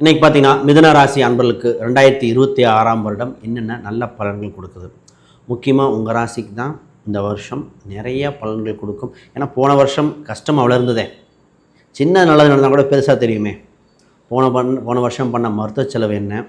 இன்னைக்கு பார்த்தீங்கன்னா மிதன ராசி அன்பர்களுக்கு ரெண்டாயிரத்தி இருபத்தி ஆறாம் வருடம் என்னென்ன நல்ல பலன்கள் கொடுக்குது? முக்கியமாக உங்கள் ராசிக்கு தான் இந்த வருஷம் நிறைய பலன்கள் கொடுக்கும். ஏன்னா போன வருஷம் கஷ்டம் அவ்வளோ இருந்ததே. சின்ன நல்லது நடந்தால் கூட பெருசாக தெரியுமே. போன பண் போன வருஷம் பண்ண மருத்துவ செலவு என்ன?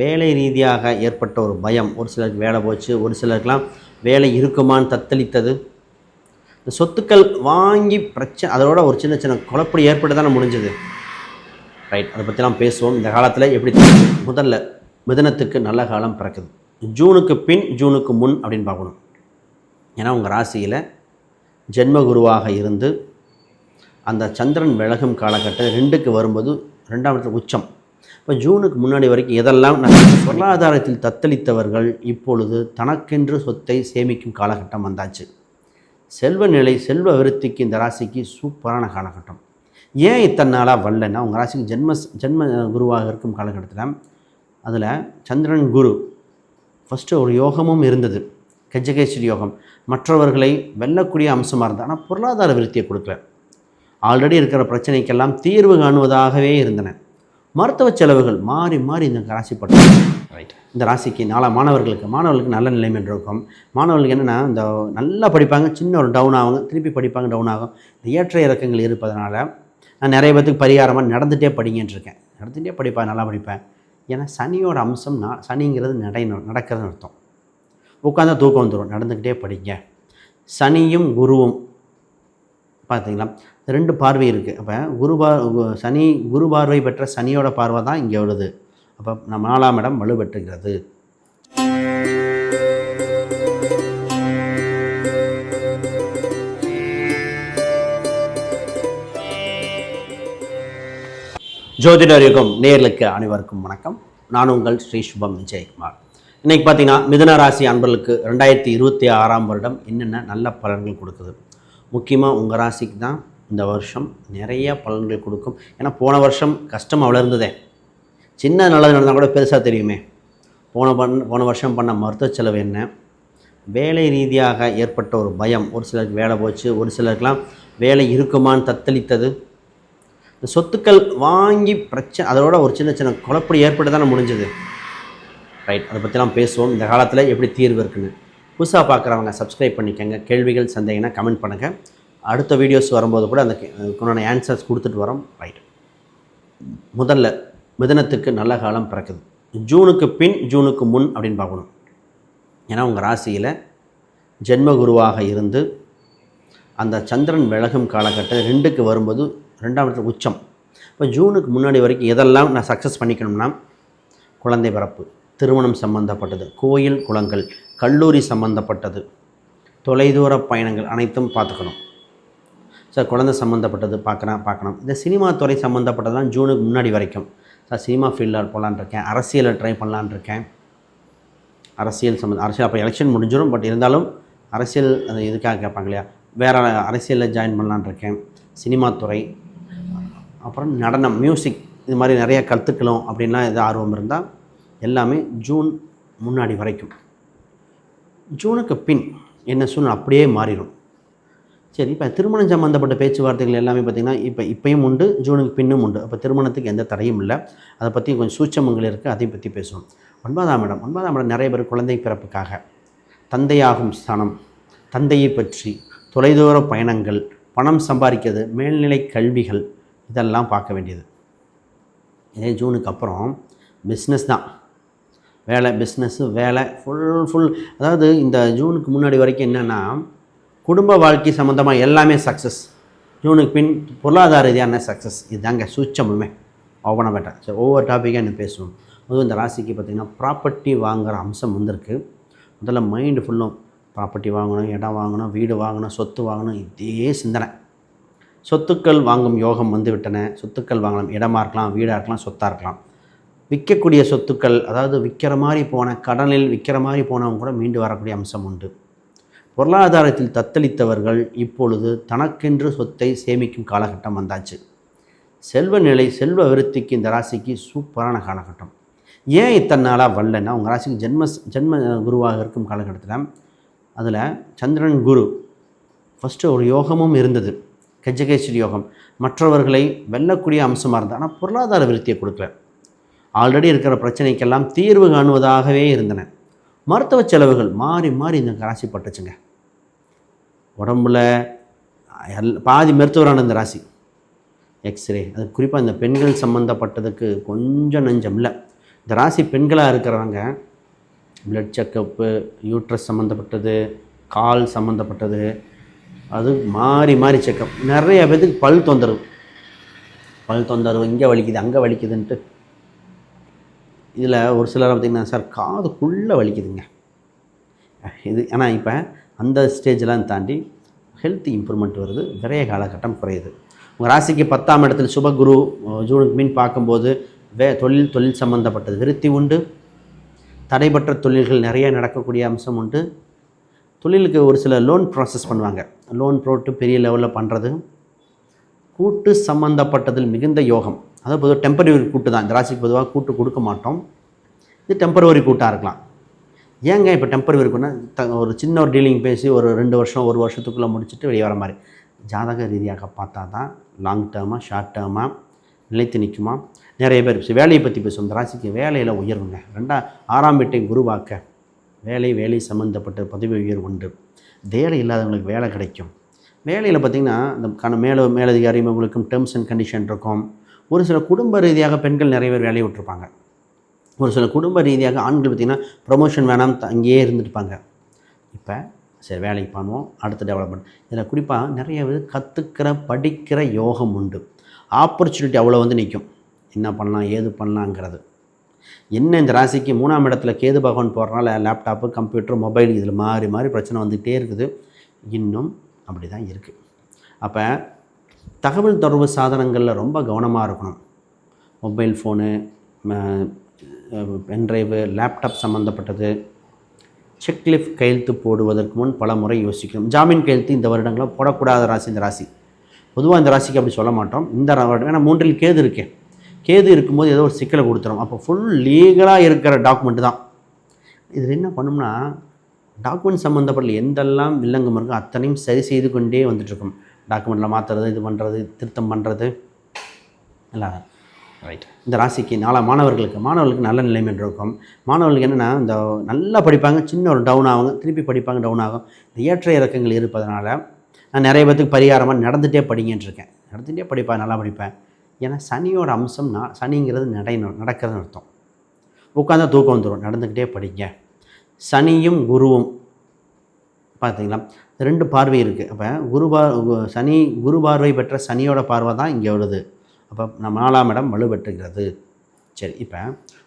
வேலை ரீதியாக ஏற்பட்ட ஒரு பயம். ஒரு சிலருக்கு வேலை போச்சு ஒரு சிலருக்கெலாம் வேலை இருக்குமான்னு தத்தளித்தது. இந்த சொத்துக்கள் வாங்கி பிரச்சனை அதோட ஒரு சின்ன சின்ன குழப்படி ஏற்பட்டு தானே முடிஞ்சது. ரைட் அதை பற்றிலாம் பேசுவோம். இந்த காலத்தில் எப்படி முதல்ல மிதனத்துக்கு நல்ல காலம் பிறக்குது. ஜூனுக்கு பின் ஜூனுக்கு முன் அப்படின்னு பார்க்கணும். ஏன்னா உங்கள் ராசியில் ஜென்ம குருவாக இருந்து அந்த சந்திரன் விலகும் காலகட்டம் ரெண்டுக்கு வரும்போது ரெண்டாம் இடத்துல உச்சம். இப்போ ஜூனுக்கு முன்னாடி வரைக்கும் எதெல்லாம் நான் பொருளாதாரத்தில் தத்தளித்தவர்கள் இப்பொழுது தனக்கென்று சொத்தை சேமிக்கும் காலகட்டம் வந்தாச்சு. செல்வ நிலை செல்வ விருத்திக்கு இந்த ராசிக்கு சூப்பரான காலகட்டம். ஏன் இத்தனை நாளாக வரலன்னா உங்கள் ராசிக்கு ஜென்ம ஜென்ம குருவாக இருக்கும் காலகட்டத்தில் அதில் சந்திரன் குரு ஃபஸ்ட்டு ஒரு யோகமும் இருந்தது. கஜகேஸ்வரி யோகம். மற்றவர்களை வெல்லக்கூடிய அம்சமாக இருந்தது. ஆனால் பொருளாதார விருத்தியை கொடுக்கல. ஆல்ரெடி இருக்கிற பிரச்சனைக்கெல்லாம் தீர்வு காணுவதாகவே இருந்தன. மருத்துவ செலவுகள் மாறி மாறி இந்த ராசிப்பட்டது ரைட் இந்த ராசிக்கு நாலா மாணவர்களுக்கு மாணவர்களுக்கு நல்ல நிலைமை இருக்கும். மாணவர்களுக்கு என்னென்னா இந்த நல்லா படிப்பாங்க சின்ன ஒரு டவுன் ஆகுங்க திருப்பி படிப்பாங்க டவுன் ஆகும். இந்த ஏற்ற இறக்கங்கள் இருப்பதனால நான் நிறைய பேத்துக்கு பரிகாரமாக நடந்துகிட்டே படிங்கன்னு இருக்கேன் நடந்துகிட்டே படிப்பேன் நல்லா படிப்பேன். ஏன்னா சனியோட அம்சம் நான் சனிங்கிறது நடை நடக்கிறதுன்னு அர்த்தம். உட்காந்தா தூக்கம் வந்துடும் நடந்துக்கிட்டே படிங்க. சனியும் குருவும் பார்த்தீங்களா ரெண்டு பார்வை இருக்குது அப்போ குரு பார் கு- சனி குரு பார்வை பெற்ற சனியோட பார்வை தான் இங்கே வருது. அப்போ நம்ம நாலாம் இடம் வலுப்பெற்றுகிறது. ஜோதிடர் யுகம் நேர்களுக்கு அனைவருக்கும் வணக்கம். நான் உங்கள் ஸ்ரீ சுபம் விஜயகுமார். இன்னைக்கு பார்த்தீங்கன்னா மிதுன ராசி அன்பர்களுக்கு ரெண்டாயிரத்தி இருபத்தி ஆறாம் வருடம் என்னென்ன நல்ல பலன்கள் கொடுக்குது? முக்கியமாக உங்கள் ராசிக்கு தான் இந்த வருஷம் நிறைய பலன்கள் கொடுக்கும். ஏன்னா போன வருஷம் கஷ்டம் அவ்வளோ இருந்ததே. சின்ன நல்லது நடந்தால் கூட பெருசாக தெரியுமே. போன பண் போன வருஷம் பண்ண மருத்துவ செலவு என்ன? வேலை ரீதியாக ஏற்பட்ட ஒரு பயம். ஒரு சிலருக்கு வேலை போச்சு ஒரு சிலருக்கெலாம் வேலை இருக்குமான்னு தத்தளித்தது. இந்த சொத்துக்கள் வாங்கி பிரச்சனை அதோட ஒரு சின்ன சின்ன குழப்படி ஏற்பட்டு தானே முடிஞ்சது. ரைட் அதை பற்றிலாம் பேசுவோம். இந்த காலத்தில் எப்படி தீர்வு இருக்குன்னு. புதுசாக பார்க்குறவங்க சப்ஸ்கிரைப் பண்ணிக்கோங்க. கேள்விகள் சந்தேகம்னா கமெண்ட் பண்ணுங்கள் அடுத்த வீடியோஸ் வரும்போது கூட அந்த உண்டான ஆன்சர்ஸ் கொடுத்துட்டு வரோம். ரைட் முதல்ல மிதனத்துக்கு நல்ல காலம் பிறக்குது. ஜூனுக்கு பின் ஜூனுக்கு முன் அப்படின்னு பார்க்கணும். ஏன்னா உங்கள் ராசியில் ஜென்ம குருவாக இருந்து அந்த சந்திரன் விலகும் காலகட்டம் ரெண்டுக்கு வரும்போது ரெண்டாம் இடத்துல உச்சம். இப்போ ஜூனுக்கு முன்னாடி வரைக்கும் எதெல்லாம் நான் சக்ஸஸ் பண்ணிக்கணும்னா குழந்தை பிறப்பு திருமணம் சம்பந்தப்பட்டது கோயில் குளங்கள் கல்லூரி சம்பந்தப்பட்டது தொலைதூர பயணங்கள் அனைத்தும் பார்த்துக்கணும். சார் குழந்தை சம்மந்தப்பட்டது பார்க்கலாம் பார்க்கணும். இந்த சினிமா துறை சம்மந்தப்பட்டதுலாம் ஜூனுக்கு முன்னாடி வரைக்கும். சார் சினிமா ஃபீல்டில் போகலான்ருக்கேன் அரசியலில் ட்ரை பண்ணலான்னு இருக்கேன். அரசியல் சம்மந்த அரசியல் அப்போ எலெக்ஷன் முடிஞ்சிடும் பட் இருந்தாலும் அரசியல் அது இதுக்காக கேட்பாங்க இல்லையா? வேறு அரசியலில் ஜாயின் பண்ணலான்னு இருக்கேன். சினிமா துறை அப்புறம் நடனம் மியூசிக் இது மாதிரி நிறையா கற்றுக்கலாம் அப்படின்லாம் எது ஆர்வம் இருந்தால் எல்லாமே ஜூன் முன்னாடி வரைக்கும். ஜூனுக்கு பின் என்ன சூழ்நிலை அப்படியே மாறிடும். சரி இப்போ திருமணம் சம்மந்தப்பட்ட பேச்சுவார்த்தைகள் எல்லாமே பார்த்திங்கன்னா இப்போ இப்பயும் உண்டு ஜூனுக்கு பின்னும் உண்டு. அப்போ திருமணத்துக்கு எந்த தடையும் இல்லை. அதை பற்றி கொஞ்சம் சூட்சமங்கள் இருக்குது அதையும் பற்றி பேசுவோம். ஒன்பதாம் இடம் ஒன்பதாம் இடம் நிறைய பேர் குழந்தை பிறப்புக்காக தந்தையாகும் ஸ்தானம் தந்தையை பற்றி தொலைதூர பயணங்கள் பணம் சம்பாதிக்கிறது மேல்நிலை கல்விகள் இதெல்லாம் பார்க்க வேண்டியது. இதே ஜூனுக்கு அப்புறம் பிஸ்னஸ் தான். வேலை பிஸ்னஸ்ஸு வேலை ஃபுல் ஃபுல் அதாவது இந்த ஜூனுக்கு முன்னாடி வரைக்கும் என்னென்னா குடும்ப வாழ்க்கை சம்மந்தமாக எல்லாமே சக்ஸஸ் ஜூனுக்கு பின் பொருளாதார ரீதியான சக்ஸஸ் இதுதாங்க சூச்சமுமே ஓப்பனாக பேட்டேன் சரி ஒவ்வொரு டாப்பிக்காக என்ன பேசுவோம். அதுவும் இந்த ராசிக்கு பார்த்திங்கன்னா ப்ராப்பர்ட்டி வாங்குகிற அம்சம் வந்திருக்கு. முதல்ல மைண்டு ஃபுல்லும் ப்ராப்பர்ட்டி வாங்கணும் இடம் வாங்கணும் வீடு வாங்கணும் சொத்து வாங்கணும் இதே சிந்தனை. சொத்துக்கள் வாங்கும் யோகம் வந்து விட்டன சொத்துக்கள் வாங்கலாம். இடமா இருக்கலாம் வீடாக இருக்கலாம் சொத்தாக இருக்கலாம். விற்கக்கூடிய சொத்துக்கள் அதாவது விற்கிற மாதிரி போன கடனில் விற்கிற மாதிரி போனவங்க கூட மீண்டு வரக்கூடிய அம்சம் உண்டு. பொருளாதாரத்தில் தத்தளித்தவர்கள் இப்பொழுது தனக்கென்று சொத்தை சேமிக்கும் காலகட்டம் வந்தாச்சு. செல்வ நிலை செல்வ விருத்திக்கு இந்த ராசிக்கு சூப்பரான காலகட்டம். ஏன் இத்தனை நாளாக வரலன்னா உங்கள் ராசிக்கு ஜென்ம ஜென்ம குருவாக இருக்கும் காலகட்டத்தில் அதில் சந்திரன் குரு ஃபஸ்ட்டு ஒரு யோகமும் இருந்தது. கஜகேஸ்வரி யோகம். மற்றவர்களை வெல்லக்கூடிய அம்சமாக இருந்தால் ஆனால் பொருளாதார விருத்தியை கொடுக்கல. ஆல்ரெடி இருக்கிற பிரச்சனைக்கெல்லாம் தீர்வு காணுவதாகவே இருந்தன. மருத்துவ செலவுகள் மாறி மாறி இந்த ராசி பட்டுச்சுங்க. உடம்புல எல் பாதி மருத்துவரான இந்த ராசி. எக்ஸ்ரே அது குறிப்பாக இந்த பெண்கள் சம்மந்தப்பட்டதுக்கு கொஞ்சம் நஞ்சம் இல்லை. இந்த ராசி பெண்களாக இருக்கிறவங்க பிளட் செக்கப்பு யூட்ரஸ் சம்மந்தப்பட்டது கால் சம்மந்தப்பட்டது அது மாறி மாறி செக்கப். நிறைய பேத்துக்கு பல் தொந்தரவு. பல் தொந்தரவு இங்கே வலிக்குது அங்கே வலிக்குதுன்ட்டு. இதில் ஒரு சிலர் பார்த்திங்கன்னா சார் காதுக்குள்ளே வலிக்குதுங்க. இது ஆனால் இப்போ அந்த ஸ்டேஜெலாம் தாண்டி ஹெல்த் இம்ப்ரூவ்மெண்ட் வருது. விரைய காலகட்டம் குறையுது. உங்கள் ராசிக்கு பத்தாம் இடத்துல சுபகுரு ஜூனுக்கு மீன் பார்க்கும்போது வே தொழில் தொழில் சம்மந்தப்பட்டது விருத்தி உண்டு. தடைபற்ற தொழில்கள் நிறைய நடக்கக்கூடிய அம்சம் உண்டு. தொழிலுக்கு ஒரு சில லோன் ப்ராசஸ் பண்ணுவாங்க. லோன் போட்டு பெரிய லெவலில் பண்ணுறது கூட்டு சம்மந்தப்பட்டதில் மிகுந்த யோகம். அதாவது பொதுவாக டெம்பரவரி கூட்டு தான். இந்த ராசிக்கு பொதுவாக கூட்டு கொடுக்க மாட்டோம். இது டெம்பரவரி கூட்டாக இருக்கலாம். ஏங்க இப்போ டெம்பரவரி இருக்குன்னா த ஒரு சின்ன ஒரு டீலிங் பேசி ஒரு ரெண்டு வருஷம் ஒரு வருஷத்துக்குள்ளே முடிச்சுட்டு வெளியே வர மாதிரி. ஜாதக ரீதியாக பார்த்தா தான் லாங் டேர்மாக ஷார்ட் டேர்மாக நிலைத்து நிற்குமா நிறைய பேர் வேலையை பற்றி பேசுவோம். இந்த ராசிக்கு வேலையில் உயர்வுங்க. ரெண்டா ஆறாம் வீட்டை குருவாக்க வேலை வேலை சம்மந்தப்பட்ட பதவி உயர்வு உண்டு. வேலை இல்லாதவங்களுக்கு வேலை கிடைக்கும். வேலையில் பார்த்திங்கன்னா இந்த கண மேல மேலதிகாரி உங்களுக்கும் டேர்ம்ஸ் அண்ட் கண்டிஷன் இருக்கும். ஒரு சில குடும்ப ரீதியாக பெண்கள் நிறைய பேர் வேலையை விட்டுருப்பாங்க. ஒரு சில குடும்ப ரீதியாக ஆண்கள் பார்த்திங்கன்னா ப்ரொமோஷன் வேணாம் அங்கேயே இருந்துருப்பாங்க இப்போ சரி வேலைக்கு பண்ணுவோம் அடுத்த டெவலப்மெண்ட் இதில் குறிப்பாக நிறைய பேர் கற்றுக்கிற படிக்கிற யோகம் உண்டு. ஆப்பர்ச்சுனிட்டி அவ்வளோ வந்து நிற்கும். என்ன பண்ணலாம் ஏது பண்ணலாங்கிறது. என்ன இந்த ராசிக்கு மூணாம் இடத்துல கேது பகவான் போடுறனால லேப்டாப்பு கம்ப்யூட்டர் மொபைல் இதில் மாறி மாறி பிரச்சனை வந்துகிட்டே இருக்குது. இன்னும் அப்படி தான் இருக்குது அப்போ தகவல் தொடர்பு சாதனங்களில் ரொம்ப கவனமாக இருக்கணும். மொபைல் ஃபோனு பென்ட்ரைவு லேப்டாப் சம்மந்தப்பட்டது செக்லிஃப் கையெழுத்து போடுவதற்கு முன் பல முறை யோசிக்கணும். ஜாமீன் கையெழுத்து இந்த வருடங்களில் போடக்கூடாத ராசி இந்த ராசி. பொதுவாக இந்த ராசிக்கு அப்படி சொல்ல மாட்டோம். இந்த வருடம் ஏன்னா மூன்றில் கேது இருக்கேன் கேது இருக்கும்போது ஏதோ ஒரு சிக்கலை கொடுத்துரும். அப்போ ஃபுல் லீகலாக இருக்கிற டாக்குமெண்ட் தான். இதில் என்ன பண்ணோம்னா டாக்குமெண்ட் சம்மந்தப்பட்ட எந்தெல்லாம் வில்லங்கம் இருக்கோ அத்தனையும் சரி செய்து கொண்டே வந்துட்டுருக்கும். டாக்குமெண்ட்டில் மாற்றுறது இது பண்ணுறது திருத்தம் பண்ணுறது எல்லாம் ரைட் இந்த ராசிக்கு நாலா மாணவர்களுக்கு மாணவர்களுக்கு நல்ல நிலைமை இருக்கும். மாணவர்களுக்கு என்னென்னா இந்த நல்லா படிப்பாங்க சின்ன ஒரு டவுன் ஆகுங்க திருப்பி படிப்பாங்க டவுன் ஆகும். இந்த ஏற்ற இறக்கங்கள் இருப்பதனால நான் நிறைய பேத்துக்கு பரிகாரமாக நடந்துகிட்டே படிங்கன்னு இருக்கேன் நடந்துகிட்டே படிப்பேன் நல்லா படிப்பேன். ஏன்னா சனியோட அம்சம் நான் சனிங்கிறது நடை நடக்கிறதுன்னு அர்த்தம். உட்காந்தா தூக்கம் வந்துடும் நடந்துக்கிட்டே படிங்க. சனியும் குருவும். பார்த்தீங்களா? ரெண்டு பார்வை இருக்குது அப்போ குரு பார் சனி குரு பார்வை பெற்ற சனியோட பார்வை தான் இங்கே வருது அப்போ நம்ம நாலாம் இடம் வலுப்பெற்றுகிறது. சரி இப்போ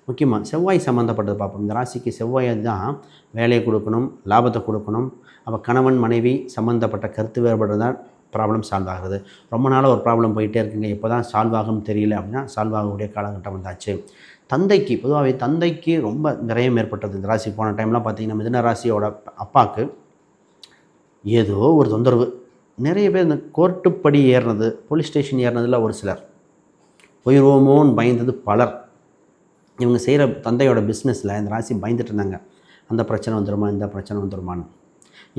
முக்கியமாக செவ்வாய் சம்மந்தப்பட்டது பார்ப்போம். இந்த ராசிக்கு செவ்வாய் தான் வேலையை கொடுக்கணும் லாபத்தை கொடுக்கணும். அப்போ கணவன் மனைவி சம்மந்தப்பட்ட கருத்து வேறுபாடு தான் ப்ராப்ளம் சால்வ் ஆகுது. ரொம்ப நாளாக ஒரு ப்ராப்ளம் போயிட்டே இருக்குங்க. இப்போ தான் சால்வ் ஆகும்னு தெரியல அப்படின்னா சால்வ் ஆகக்கூடிய காலகட்டம் வந்தாச்சு. தந்தைக்கு பொதுவாகவே தந்தைக்கு ரொம்ப விரயம் ஏற்பட்டது. இந்த ராசி போன டைம்லாம் பார்த்தீங்கன்னா மிதன ராசியோட அப்பாவுக்கு ஏதோ ஒரு தொந்தரவு. நிறைய பேர் இந்த கோர்ட்டுப்படி ஏறினது போலீஸ் ஸ்டேஷன் ஏறினதில் ஒரு சிலர். போயிடுவோமோன்னு பயந்தது பலர். இவங்க செய்கிற தந்தையோட பிஸ்னஸில் இந்த ராசி பயந்துட்டு இருந்தாங்க. அந்த பிரச்சனை வந்துடுமா இந்த பிரச்சனை வந்துடுமான்னு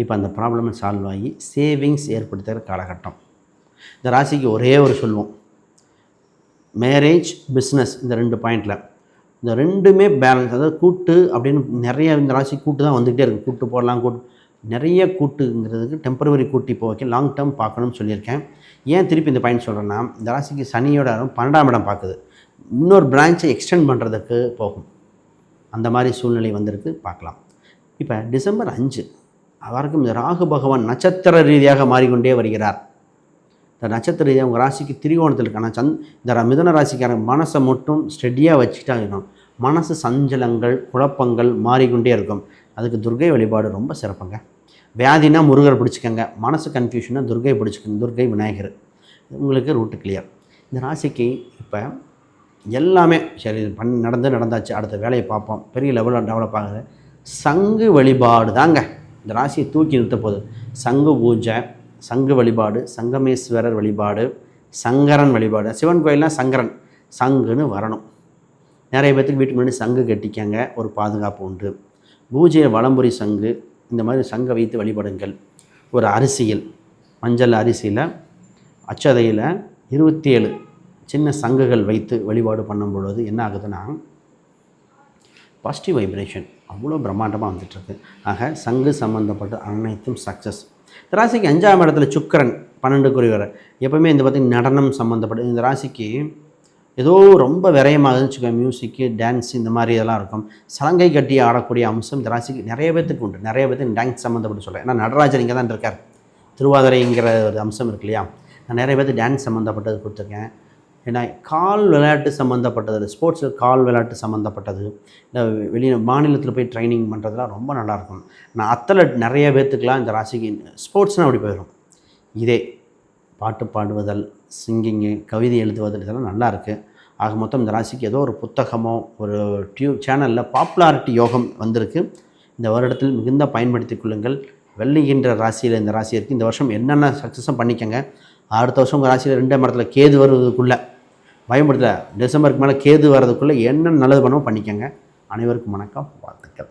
இப்போ அந்த ப்ராப்ளம் சால்வ் ஆகி சேவிங்ஸ் ஏற்படுத்துகிற காலகட்டம். இந்த ராசிக்கு ஒரே ஒரு சொல்லுவோம் மேரேஜ் பிஸ்னஸ் இந்த ரெண்டு பாயிண்டில் இந்த ரெண்டுமே பேலன்ஸ் அதாவது கூட்டு அப்படின்னு நிறைய இந்த ராசி கூட்டு தான் வந்துக்கிட்டே இருக்குது கூட்டு போடலாம் கூட்டு. நிறைய கூட்டுங்கிறதுக்கு டெம்பரவரி கூட்டி இப்போ வைக்க லாங் டேர்ம் பார்க்கணும்னு சொல்லியிருக்கேன். ஏன் திருப்பி இந்த பாயிண்ட் சொல்கிறேன்னா இந்த ராசிக்கு சனியோட பன்னெண்டாம் இடம் பார்க்குது. இன்னொரு பிரான்ச்சை எக்ஸ்டெண்ட் பண்ணுறதுக்கு போகும். அந்த மாதிரி சூழ்நிலை வந்திருக்கு பார்க்கலாம். இப்போ டிசம்பர் அஞ்சு. அவருக்கும் இந்த ராகு பகவான் நட்சத்திர ரீதியாக மாறிக்கொண்டே வருகிறார். இந்த நட்சத்திர ரீதியாக உங்கள் ராசிக்கு திரிகோணத்தில் இருக்கான? சந்த் இந்த மிதன ராசிக்காரன் மனசை மட்டும் ஸ்டெடியாக வச்சுட்டா இருக்கணும் மனசு சஞ்சலங்கள் குழப்பங்கள் மாறிக்கொண்டே இருக்கும். அதுக்கு துர்கை வழிபாடு ரொம்ப சிறப்புங்க. வியாதினா முருகர் பிடிச்சிக்கங்க. மனசு கன்ஃபியூஷனாக துர்கை பிடிச்சிக்கங்க துர்கை விநாயகர். உங்களுக்கு ரூட்டு கிளியர் இந்த ராசிக்கு இப்போ எல்லாமே சரி பண் பண்ணி நடந்து நடந்தாச்சு. அடுத்த வேலையை பார்ப்போம். பெரிய லெவலில் டெவலப் ஆகுது. சங்கு வழிபாடு தாங்க இந்த ராசியை தூக்கி நிறுத்த போகுது. சங்கு பூஜை சங்கு வழிபாடு சங்கமேஸ்வரர் வழிபாடு சங்கரன் வழிபாடு. சிவன் கோயில்னால் சங்கரன் சங்குன்னு வரணும். நிறைய பேர்த்துக்கு வீட்டுக்கு முன்னாடி சங்கு கட்டிக்கங்க ஒரு பாதுகாப்பு உண்டு. பூஜையை வளம்புரி சங்கு இந்த மாதிரி சங்கை வைத்து வழிபடுங்கள். ஒரு அரிசியில் மஞ்சள் அரிசியில் அச்சதையில் இருபத்தி ஏழு சின்ன சங்குகள் வைத்து வழிபாடு பண்ணும் பொழுது என்ன ஆகுதுன்னா பாசிட்டிவ் வைப்ரேஷன் அவ்வளோ பிரம்மாண்டமாக வந்துட்டுருக்கு. ஆக சங்கு சம்மந்தப்பட்ட அனைத்தும் சக்ஸஸ் ராசிக்கு அஞ்சாம் இடத்துல சுக்கரன் பன்னெண்டு குறிவர் எப்போவுமே இந்த பார்த்திங்கன்னா நடனம் சம்மந்தப்பட்ட இந்த ராசிக்கு ஏதோ ரொம்ப விரயமாக வச்சுக்கோங்க மியூசிக்கு டான்ஸ் இந்த மாதிரி இதெல்லாம் இருக்கும். சலங்கை கட்டி ஆடக்கூடிய அம்சம் இந்த ராசிக்கு நிறைய பேத்துக்கு உண்டு. நிறைய பேத்துக்கு டான்ஸ் சம்மந்தப்பட்டு சொல்கிறேன் ஏன்னா நடராஜர் இங்கே தான் இருக்கார் திருவாதிரைங்கிற ஒரு அம்சம் இருக்கு இல்லையா? நான் நிறைய பேர்த்து டான்ஸ் சம்மந்தப்பட்டது கொடுத்துருக்கேன். ஏன்னா கால் விளையாட்டு சம்மந்தப்பட்டது ஸ்போர்ட்ஸில் கால் விளையாட்டு சம்மந்தப்பட்டது இந்த வெளியே மாநிலத்தில் போய் ட்ரைனிங் பண்ணுறதுலாம் ரொம்ப நல்லாயிருக்கும். நான் அத்தலட் நிறைய பேர்த்துக்கெலாம் இந்த ராசிக்கு ஸ்போர்ட்ஸ்னால் அப்படி போயிடும். இதே பாட்டு பாடுவதல் சிங்கிங்கு கவிதை எழுதுவதல் இதெல்லாம் நல்லா இருக்குது ஆக மொத்தம் இந்த ராசிக்கு ஏதோ ஒரு புத்தகமோ ஒரு டியூப் சேனலில் பாப்புலாரிட்டி யோகம் வந்திருக்கு. இந்த வருடத்தில் மிகுந்த பயன்படுத்தி கொள்ளுங்கள். வெள்ளிகின்ற ராசியில் இந்த ராசி இருக்குது இந்த வருஷம் என்னென்ன சக்ஸஸும் பண்ணிக்கோங்க. அடுத்த வருஷம் உங்கள் ராசியில் ரெண்டாம் இடத்துல கேது வருவதுக்குள்ளே பயன்படுத்தல. டிசம்பருக்கு மேலே கேது வர்றதுக்குள்ளே என்ன நல்லது பண்ணவும் பண்ணிக்கோங்க. அனைவருக்கும் வணக்கம் வாழ்த்துக்கள்.